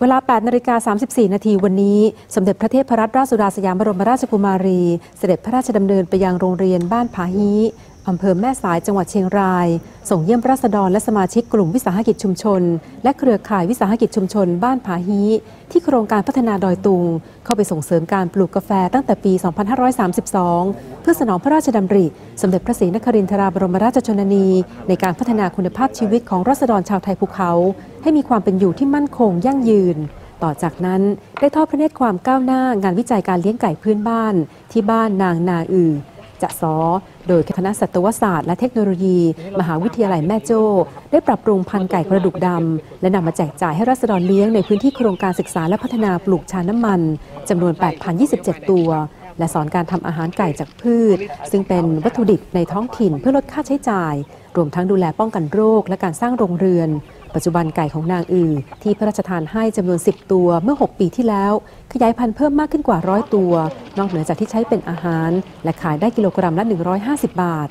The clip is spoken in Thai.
เวลา 8 นาฬิกา 34 นาทีวันนี้ สมเด็จพระเทพรัตนราชสุดาสยามบรมราชกุมารี เสด็จพระราชดำเนินไปยังโรงเรียนบ้านผาฮี อำเภอแม่สายจังหวัดเชียงราย ส่งเยี่ยมราษฎรและสมาชิกกลุ่มวิสาหกิจชุมชน และเครือข่ายวิสาหกิจชุมชน บ้านผาฮีที่โครงการพัฒนาดอยตุง เข้าไปส่งเสริมการปลูกกาแฟตั้งแต่ปี 2532 เพื่อสนองพระราชดำริ สมเด็จพระศรีนครินทราบรมราชชนนี ในการพัฒนาคุณภาพชีวิตของราษฎรชาวไทยภูเขา ให้มีความเป็นอยู่ที่มั่นคงยั่งยืนต่อจากนั้นได้ทอดพระเนตรความก้าวหน้างานวิจัยการเลี้ยงไก่พื้นบ้าน ที่บ้านนางนาอือ จะซอโดยคณะสัตวศาสตร์และเทคโนโลยี มหาวิทยาลัยแม่โจ้ ได้ปรับปรุงพันธุ์ไก่กระดูกดำ และนำมาแจกจ่ายให้รัษฎรเลี้ยงในพื้นที่โครงการศึกษาและพัฒนาปลูกชาน้ำมันจำนวน 8,027 ตัว และสอนการทำอาหารไก่จากพืช ซึ่งเป็นวัตถุดิบในท้องถิ่นเพื่อลดค่าใช้จ่าย รวมทั้งดูแลป้องกันโรคและการสร้างโรงเรือน ปัจจุบันไก่ของนางอือ ที่พระราชทานให้จำนวน 10 ตัวเมื่อ 6 ปีที่แล้ว ขยายพันธุ์เพิ่มมากขึ้นกว่าร้อยตัว นอกเหนือจากที่ใช้เป็นอาหาร และขายได้กิโลกรัมละ 150 บาท